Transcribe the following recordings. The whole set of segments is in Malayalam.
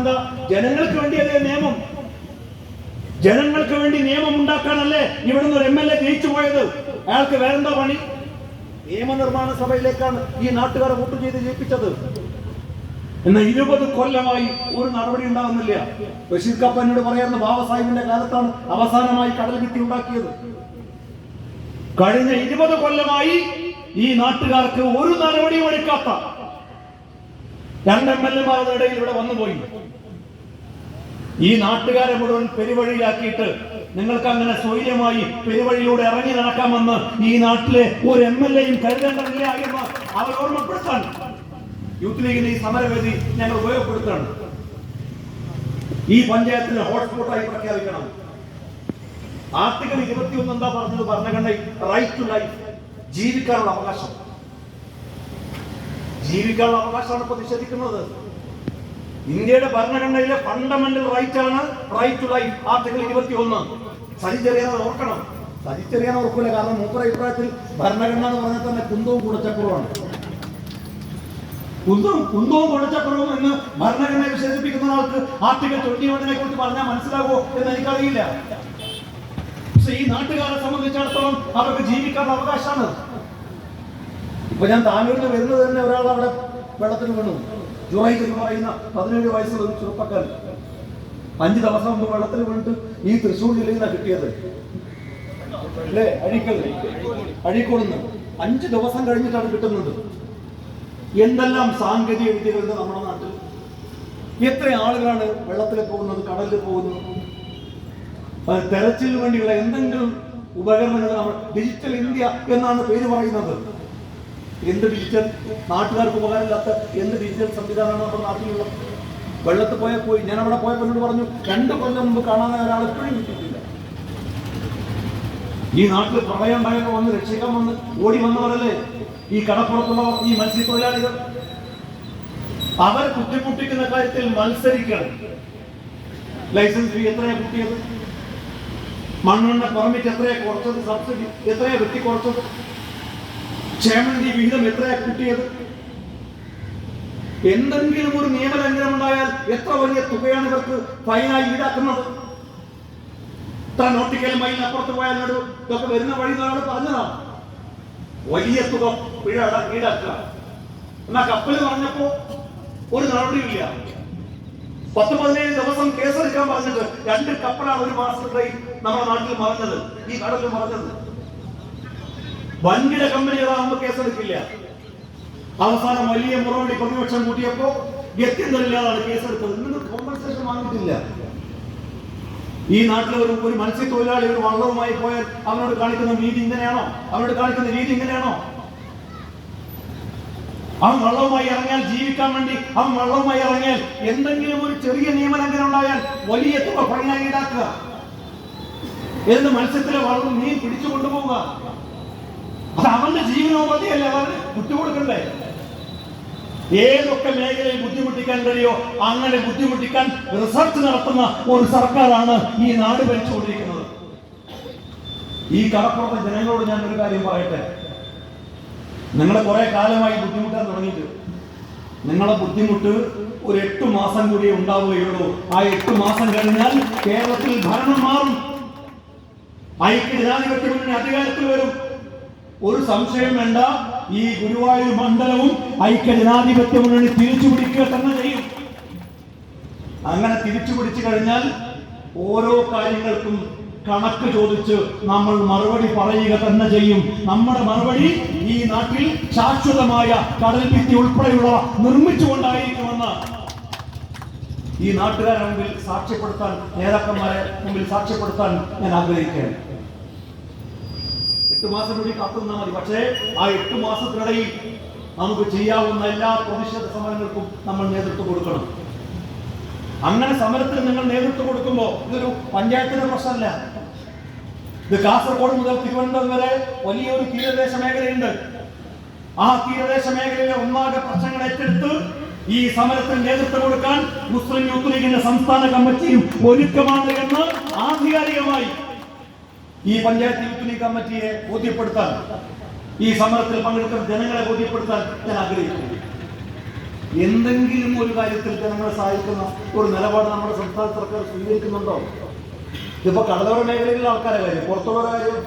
എന്താ? ജനങ്ങൾക്ക് വേണ്ടിയല്ലേ നിയമം? ജനങ്ങൾക്ക് വേണ്ടി നിയമം ഉണ്ടാക്കാനല്ലേ ഇവിടുന്ന് ഒരു എം എൽ എ ജയിച്ചു പോയത്? അയാൾക്ക് വേറെന്താ പണി? നിയമനിർമ്മാണ സഭയിലേക്കാണ് ഈ നാട്ടുകാരെ വോട്ട് ചെയ്ത് ജയിപ്പിച്ചത്. എന്നാൽ ഇരുപത് കൊല്ലമായി ഒരു നടപടി ഉണ്ടാകുന്നില്ല. ബഷീർ കപ്പനോട് പറയുന്ന ബാബാസാഹിബിന്റെ കാലത്താണ് അവസാനമായി കടൽ ഭിത്തി ഉണ്ടാക്കിയത്. കഴിഞ്ഞ ഇരുപത് കൊല്ലമായി ഈ നാട്ടുകാർക്ക് ഒരു നടപടിയും എടുക്കാത്ത രണ്ട് എം എൽ എമാരുടെ ഇടയിൽ ഇവിടെ വന്നുപോയി ഈ നാട്ടുകാരെ മുഴുവൻ പെരുവഴിയിലാക്കിയിട്ട് നിങ്ങൾക്ക് അങ്ങനെ സ്വൈര്യമായി പെരുവഴിയിലൂടെ ഇറങ്ങി നടക്കാമെന്ന് ഈ നാട്ടിലെ ഒരു എം എൽ എയും കരുതേണ്ടതില്ല എന്ന് അവർ ഓർമ്മപ്പെടുത്താണ് യൂത്ത് ലീഗിന്റെ ഈ സമരവേദി ഞങ്ങൾ ഉപയോഗപ്പെടുത്താണ് ഈ പഞ്ചായത്തിന് ഹോട്ട്സ്പോട്ടായി പ്രഖ്യാപിക്കണം. ആർട്ടിക്കൽ ഇരുപത്തിയൊന്ന് എന്താ പറഞ്ഞത്? ഭരണഘടനയിൽ റൈറ്റ് ടു ലൈഫ് ജീവിക്കാനുള്ള അവകാശം. ജീവിക്കാനുള്ള അവകാശമാണ് പ്രതിഷേധിക്കുന്നത്. ഇന്ത്യയുടെ ഭരണഘടനയിലെ ഫണ്ടമെന്റൽ റൈറ്റ് ആണ് റൈറ്റ് ടു ലൈഫ് ആർട്ടിക്കൽ ഇരുപത്തി ഒന്ന് സജിച്ചെറിയാൻ ഓർക്കണം. സജിച്ചെറിയാൻ ഓർക്കില്ല കാരണം മൂപ്പറ അഭിപ്രായത്തിൽ ഭരണഘടന എന്ന് പറഞ്ഞാൽ തന്നെ കുന്തവും കുടച്ചക്കുറവാണ് കുന്തവും കുന്തവും കുടച്ചക്കുറവും എന്ന് ഭരണഘടനയെ വിശേഷിപ്പിക്കുന്ന ആൾക്ക് ആർട്ടിക്കൽ ട്വന്റി വണ്ണിനെ കുറിച്ച് പറഞ്ഞാൽ മനസ്സിലാകുമോ എന്ന് എനിക്കറിയില്ല. പക്ഷെ ഈ നാട്ടുകാരെ സംബന്ധിച്ചിടത്തോളം അവർക്ക് ജീവിക്കാനുള്ള അവകാശമാണ്. ഇപ്പൊ ഞാൻ താനൂരിൽ വരുന്നത് തന്നെ ഒരാൾ അവിടെ വെള്ളത്തിൽ വീണു. ജോയി എന്ന് പറയുന്ന പതിനേഴ് വയസ്സുള്ള ഒരു ചെറുപ്പക്കാരൻ. അഞ്ച് ദിവസം മുമ്പ് വെള്ളത്തിൽ വീണിട്ട് ഈ തൃശ്ശൂർ ജില്ലയിൽ നിന്നാണ് കിട്ടിയത്. അല്ലേ? അഴീക്കൽ അഴീക്കോടുന്ന് അഞ്ച് ദിവസം കഴിഞ്ഞിട്ടാണ് കിട്ടുന്നത്. എന്തെല്ലാം സാങ്കേതിക വിദ്യകളുണ്ട് നമ്മുടെ നാട്ടിൽ? എത്ര ആളുകളാണ് വെള്ളത്തിൽ പോകുന്നത് കടലിൽ പോകുന്നത്? തെരച്ചിലിന് വേണ്ടിയുള്ള എന്തെങ്കിലും ഉപകരണങ്ങൾ നമ്മൾ ഡിജിറ്റൽ ഇന്ത്യ എന്നാണ് പേര് പറയുന്നത്. എന്ത് ഡിജിറ്റൽ നാട്ടുകാർക്ക് ഉപകാരമില്ലാത്ത എന്ത് ഡിജിറ്റൽ സംവിധാനമാണ് നമ്മുടെ നാട്ടിലുള്ളത് വെള്ളത്ത് പോയാൽ പോയി. ഞാൻ അവിടെ പോയപ്പോൾ എന്നോട് പറഞ്ഞു രണ്ട് കൊല്ലം മുമ്പ് കാണാതെ ഒരാൾ കിട്ടിയിട്ടില്ല ഈ നാട്ടിൽ പ്രളയം ഉണ്ടായപ്പോൾ വന്ന് രക്ഷിക്കാൻ വന്ന് ഓടി വന്നവരല്ലേ? ഈ കടപ്പുറത്തുള്ളവർ ഈ മത്സ്യത്തൊഴിലാളികൾ. അവർ കുത്തിമുട്ടിക്കുന്ന കാര്യത്തിൽ മത്സരിക്കണം. ലൈസൻസ് ഫീ എത്രയാ കിട്ടിയത്? മണ്ണെണ്ണ പെർമിറ്റ് എത്രയാ കുറച്ചത്? സബ്സിഡി എത്രയാ വെട്ടി കുറച്ചത്? ക്ഷേമനിധി വിഹിതം എത്രയാ കിട്ടിയത്? എന്തെങ്കിലും ഒരു നിയമലംഘനം ഉണ്ടായാൽ എത്ര വലിയ തുകയാണ് ഇവർക്ക് ഫൈനായി ഈടാക്കുന്നത്? ഇത്ര നോട്ടിക്കൽ മൈലിന് അപ്പുറത്ത് പോയാൽ ഇതൊക്കെ വരുന്ന വഴി ഒരാൾ പറഞ്ഞതാണ് വലിയ തുക പിഴ ഈടാക്കുക. എന്നാ കപ്പൽ പറഞ്ഞപ്പോ ഒരു നടപടിയില്ല പത്ത് പതിനേഴ് ദിവസം കേസെടുക്കാൻ പറഞ്ഞിട്ട് രണ്ട് കപ്പലാണ് ഒരു മാസത്തെ നമ്മുടെ നാട്ടിൽ മറഞ്ഞത് ഈ കടലിൽ മറഞ്ഞത്. വൻകിട കമ്പനികളാകുമ്പോൾ കേസെടുക്കില്ല. അവസാനം വലിയ മുറവടി പ്രതിപക്ഷം കൂട്ടിയപ്പോ ഗത്യന്തരില്ലാതാണ് കേസെടുത്തത്. നിങ്ങൾ കോമ്പൻസേഷൻ വാങ്ങിയിട്ടില്ല. ഈ നാട്ടിലെ ഒരു ഒരു മത്സ്യത്തൊഴിലാളി ഒരു വള്ളവുമായി പോയാൽ അവനോട് കാണിക്കുന്ന രീതി ഇങ്ങനെയാണോ? അവനോട് കാണിക്കുന്ന രീതി ഇങ്ങനെയാണോ? അവൻ വള്ളവുമായി ഇറങ്ങിയാൽ ജീവിക്കാൻ വേണ്ടി അവൻ വള്ളവുമായി ഇറങ്ങിയാൽ എന്തെങ്കിലും ഒരു ചെറിയ നിയമലംഘനം ഉണ്ടായാൽ വലിയ തുക ഫൈനായി ഈടാക്കുക. എന്ന് മത്സ്യത്തിലെ വള്ളം മീൻ പിടിച്ചു കൊണ്ടുപോവുക. അത് അവന്റെ ജീവനോപാധിയല്ല? അവന് വിട്ടുകൊടുക്കണ്ടേ ഏതൊക്കെ മേഖലയിൽ ബുദ്ധിമുട്ടിക്കാൻ കഴിയോ അങ്ങനെ ബുദ്ധിമുട്ടിക്കാൻ റിസർച്ച് നടത്തുന്ന ഒരു സർക്കാരാണ് ഈ നാട് ഭരിച്ചുകൊണ്ടിരിക്കുന്നത്. ഈ കടപ്പുറത്തെ ജനങ്ങളോട് ഞാൻ ഒരു കാര്യം പറയട്ടെ. നിങ്ങൾ കുറെ കാലമായി ബുദ്ധിമുട്ടാൻ തുടങ്ങിയിട്ട്. നിങ്ങളെ ബുദ്ധിമുട്ട് ഒരു എട്ട് മാസം കൂടി ഉണ്ടാവുകയുള്ളൂ. ആ എട്ട് മാസം കഴിഞ്ഞാൽ കേരളത്തിൽ ഭരണം മാറും. ഐക്യ ജനാധിപത്യ അധികാരത്തിൽ വരും. ഒരു സംശയം വേണ്ട. ഈ ഗുരുവായൂർ മണ്ഡലവും ഐക്യ ജനാധിപത്യ മുന്നണി തിരിച്ചു പിടിക്കുക തന്നെ ചെയ്യും. അങ്ങനെ തിരിച്ചു പിടിച്ചു കഴിഞ്ഞാൽ ഓരോ കാര്യങ്ങൾക്കും കണക്ക് ചോദിച്ച് നമ്മൾ മറുപടി പറയുക തന്നെ ചെയ്യും. നമ്മുടെ മറുപടി ഈ നാട്ടിൽ ശാശ്വതമായ കടൽ ഭിത്തി ഉൾപ്പെടെയുള്ള നിർമ്മിച്ചുകൊണ്ടായിരിക്കുമെന്ന് ഈ നാട്ടുകാരുടെ മുമ്പിൽ സാക്ഷ്യപ്പെടുത്താൻ നേതാക്കന്മാരെ മുമ്പിൽ സാക്ഷ്യപ്പെടുത്താൻ ഞാൻ ആഗ്രഹിക്കുകയാണ്. എട്ട് മാസം കൂടി കാത്തുനിന്നാൽ മതി. പക്ഷേ ആ എട്ട് മാസത്തിനിടയിൽ നമുക്ക് ചെയ്യാവുന്ന എല്ലാ പ്രതിഷേധ സമരങ്ങൾക്കും നമ്മൾ നേതൃത്വം കൊടുക്കണം. അങ്ങനെ സമരത്തിന് നിങ്ങൾ നേതൃത്വം കൊടുക്കുമ്പോൾ ഇതൊരു പഞ്ചായത്തിന്റെ പ്രശ്നമല്ല. ഇത് കാസർഗോഡ് മുതൽ തിരുവനന്തപുരം വരെ വലിയൊരു തീരദേശ മേഖലയുണ്ട്. ആ തീരദേശ മേഖലയിലെ ഒന്നാകെ പ്രശ്നങ്ങൾ ഏറ്റെടുത്ത് ഈ സമരത്തിന് നേതൃത്വം കൊടുക്കാൻ മുസ്ലിം യൂത്ത് ലീഗിന്റെ സംസ്ഥാന കമ്മിറ്റിയും ഒരുക്കമാണ് എന്ന് ആധികാരികമായി ഈ പഞ്ചായത്ത് യൂത്ത് ലീഗ് കമ്മിറ്റിയെ ബോധ്യപ്പെടുത്താൻ ഈ സമരത്തിൽ പങ്കെടുക്കുന്ന ജനങ്ങളെ ബോധ്യപ്പെടുത്താൻ ഞാൻ ആഗ്രഹിക്കുന്നു. എന്തെങ്കിലും ഒരു കാര്യത്തിൽ ജനങ്ങളെ സഹായിക്കുന്ന ഒരു നിലപാട് നമ്മുടെ സംസ്ഥാന സർക്കാർ സ്വീകരിക്കുന്നുണ്ടോ? ഇതിപ്പോ കടലോര മേഖലയിലുള്ള ആൾക്കാരെ കാര്യം പുറത്തുള്ള കാര്യം.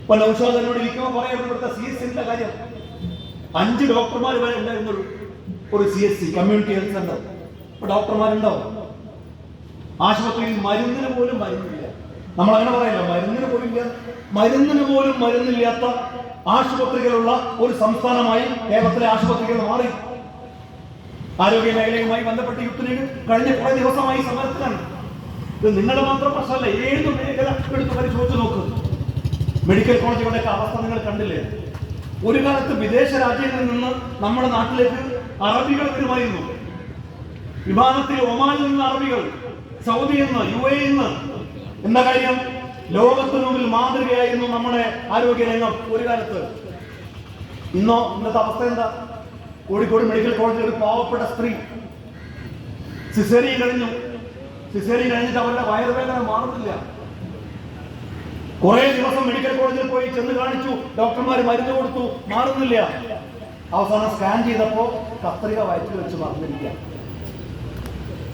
ഇപ്പൊ നൗഷാദ് എന്നോട് ഇരിക്കുമ്പോൾ പറയുന്നത് ഇവിടുത്തെ സി എസ് സിന്റെ കാര്യം. അഞ്ച് ഡോക്ടർമാർ വരെ ഉണ്ടായിരുന്ന ഒരു C S C community health centre. ഇപ്പൊ ഡോക്ടർമാരുണ്ടോ ആശുപത്രിയിൽ മരുന്നിന് പോലും മരുന്നില്ല. നമ്മൾ അങ്ങനെ പറയില്ല മരുന്നിന് പോലും ഇല്ല മരുന്നിന് പോലും മരുന്നില്ലാത്ത ആശുപത്രികളുള്ള ഒരു സംസ്ഥാനമായി കേരളത്തിലെ ആശുപത്രികൾ മാറി. ആരോഗ്യ മേഖലയുമായി ബന്ധപ്പെട്ട് യുദ്ധ കഴിഞ്ഞ കുറെ ദിവസമായി സമരത്തിലാണ്. ഇത് നിങ്ങളുടെ മാത്രം പ്രശ്നമല്ല ഏത് മേഖല എടുത്ത് പരിശോധിച്ച് നോക്ക്. മെഡിക്കൽ കോളേജുകളുടെയൊക്കെ അവസ്ഥ നിങ്ങൾ കണ്ടില്ലേ? ഒരു കാലത്ത് വിദേശ രാജ്യങ്ങളിൽ നിന്ന് നമ്മുടെ നാട്ടിലേക്ക് അറബികൾ വരുമായിരുന്നു. വിമാനത്തിൽ ഒമാനിൽ നിന്ന് അറബികൾ സൗദിയിൽ നിന്ന് യു എയിൽ നിന്ന് എന്താ കാര്യം? ലോകത്തിന് മുമ്പിൽ മാതൃകയായിരുന്നു നമ്മുടെ ആരോഗ്യ രംഗം ഒരു കാലത്ത്. ഇന്നോ ഇന്നത്തെ അവസ്ഥ എന്താ? കോഴിക്കോട് മെഡിക്കൽ കോളേജിൽ ഒരു പാവപ്പെട്ട സ്ത്രീ സിസേറിയൻ കഴിഞ്ഞു. സിസേറിയൻ കഴിഞ്ഞിട്ട് അവരുടെ വയറുവേദന മാറുന്നില്ല. കുറെ ദിവസം മെഡിക്കൽ കോളേജിൽ പോയി ചെന്ന് കാണിച്ചു. ഡോക്ടർമാർ മരുന്ന് കൊടുത്തു. മാറുന്നില്ല. അവസാനം സ്കാൻ ചെയ്തപ്പോ കത്രിക വയറ്റിൽ വെച്ച് മറന്നിരിക്കുക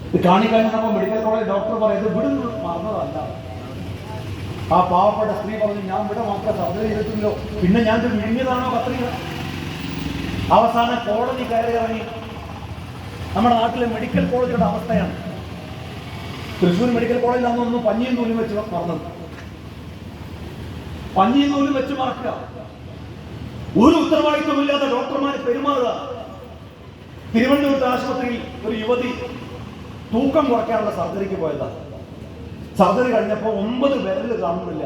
ഇത് കാണിക്കഴിഞ്ഞപ്പോ മെഡിക്കൽ കോളേജ് ഡോക്ടർ പറയുന്നത് വിടുന്നു മറന്നതല്ല. ആ പാവപ്പെട്ട സ്ത്രീ പറഞ്ഞു ഞാൻ ഇവിടെ മാത്രം സർജറി ചെയ്തിട്ടില്ലോ. പിന്നെ ഞാൻ വിഴുങ്ങിയതാണോ കത്രിക അവസാനം കോടതി കയറി ഇറങ്ങി. നമ്മുടെ നാട്ടിലെ മെഡിക്കൽ കോളേജുടെ അവസ്ഥയാണ്. തൃശ്ശൂർ മെഡിക്കൽ കോളേജിൽ അന്നൊന്നും പഞ്ഞിയും നൂലും വെച്ച് മറന്നത്. പഞ്ഞിയും നൂലും വെച്ച് മറക്കുക. ഒരു ഉത്തരവാദിത്വമില്ലാത്ത ഡോക്ടർമാർ പെരുമാറുക. തിരുവനന്തപുരത്ത് ആശുപത്രിയിൽ ഒരു യുവതി തൂക്കം കുറയ്ക്കാനുള്ള സർജറിക്ക് പോയതാ. സർജറി കഴിഞ്ഞപ്പോൾ ഒമ്പത് വിരൽ കാണുന്നില്ല.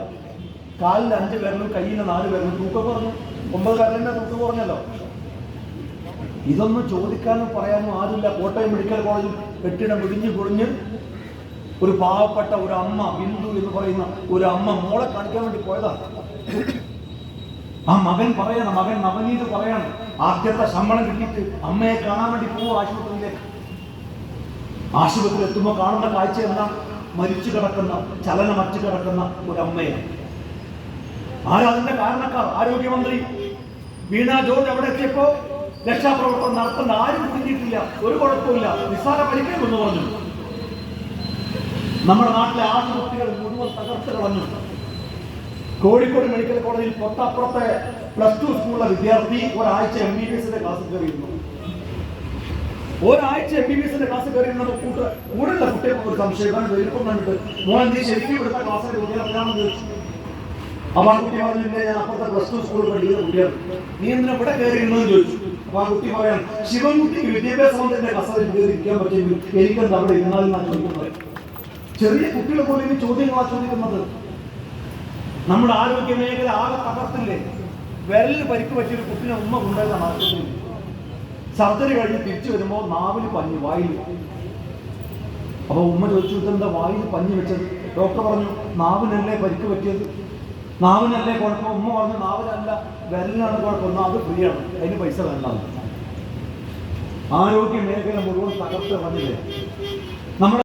കാലിൽ അഞ്ച് വിരലും കയ്യിന് നാല് വിരലും തൂക്കം കുറഞ്ഞു. ഒമ്പത് വിരലിന്റെ തൂക്കം കുറഞ്ഞല്ലോ. ഇതൊന്നും ചോദിക്കാനും പറയാനും ആരുമില്ല. കോട്ടയം മെഡിക്കൽ കോളേജിൽ കെട്ടിടം ഇടിഞ്ഞു പൊളിഞ്ഞ് ഒരു പാവപ്പെട്ട ഒരു അമ്മ ബിന്ദു എന്ന് പറയുന്ന ഒരു അമ്മ മോളെ കാണിക്കാൻ വേണ്ടി പോയതാ. ആ മകൻ പറയണം മകൻ നവനീത് പറയണം. ആദ്യത്തെ ശമ്പളം കിട്ടിയിട്ട് അമ്മയെ കാണാൻ വേണ്ടി പോവും ആശുപത്രിയിലേക്ക്. ആശുപത്രി എത്തുമ്പോൾ കാണുന്ന കാഴ്ച എന്താ? മരിച്ചു കിടക്കുന്ന ചലനമറ്റു കിടക്കുന്ന ഒരു ആരാതിന്റെ കാരണക്കാർ? ആരോഗ്യമന്ത്രി. വീണ ജോർജ് അവിടെ എത്തിയപ്പോ രക്ഷാപ്രവർത്തനം നടത്തുന്ന ആരും കുടുങ്ങിയിട്ടില്ല. ഒരു കുഴപ്പമില്ല നിസ്സാര പരിക്കേ എന്ന് പറഞ്ഞു. നമ്മുടെ നാട്ടിലെ ആശുപത്രികൾ മുഴുവൻ തകർത്ത് കളഞ്ഞു. കോഴിക്കോട് മെഡിക്കൽ കോളേജിൽ തൊട്ടപ്പുറത്തെ പ്ലസ് ടു സ്കൂളിലെ വിദ്യാർത്ഥി ഒരാഴ്ച എം ബി ബി എസിന്റെ ക്ലാസ് കയറിയിരുന്നു. ഒരാഴ്ച എം ബി ബി എസിന്റെ ക്ലാസ് കയറി കൂട്ട് കൂടുതലുള്ള കുട്ടികൾക്ക് ഒരു സംശയം. കാരണം വലിപ്പം കണ്ടിട്ട് മോൻ ശരിക്കും ഇവിടുത്തെ ക്ലാസ്സിൽ കുട്ടികളാണെന്ന് ചോദിച്ചു അപ്പൊ ആ കുട്ടി ഞാൻ അപ്പുറത്തെ പ്ലസ് ടു സ്കൂളിൽ പഠിക്കുന്ന കുട്ടിയാണ്. നീ എന്തിനാ ഇവിടെ കയറിയിരുന്നെന്ന് ചോദിച്ചു. അപ്പൊ ആ കുട്ടി പറയാം ശിവൻകുട്ടിക്ക് വിദ്യാഭ്യാസ മന്ത്രിന്റെ ക്ലാസ്സിൽ കയറി പറ്റുമെങ്കിൽ എനിക്കെന്താ അവിടെ ചെറിയ കുട്ടികൾ പോലും ഈ ചോദ്യങ്ങളാണ് ചോദിക്കുന്നത്. നമ്മുടെ ആരോഗ്യ മേഖല ആകെ തകർത്തില്ലേ? വിരലിൽ പരിക്ക് പറ്റിയൊരു കുട്ടിനെ ഉമ്മ കൊണ്ടുവരുന്ന ആശുപത്രിയിൽ സർജറി കഴിഞ്ഞ് തിരിച്ചു വരുമ്പോൾ നാവിൽ പഞ്ഞു വായിൽ അപ്പൊ ഉമ്മ ചോദിച്ചു ഇതെന്താ വായിൽ പഞ്ഞു വെച്ചത്? ഡോക്ടർ പറഞ്ഞു നാവിനല്ലേ പരിക്ക് പറ്റിയത്? നാവിനല്ലേ കുഴപ്പം? ഉമ്മ പറഞ്ഞു നാവിനല്ല വിരലിനാണ് കുഴപ്പം. അത് ഫ്രീ ആണ്. അതിന് പൈസ വേണ്ട. ആരോഗ്യ മേഖല മുഴുവൻ തകർത്ത് പറഞ്ഞില്ലേ നമ്മുടെ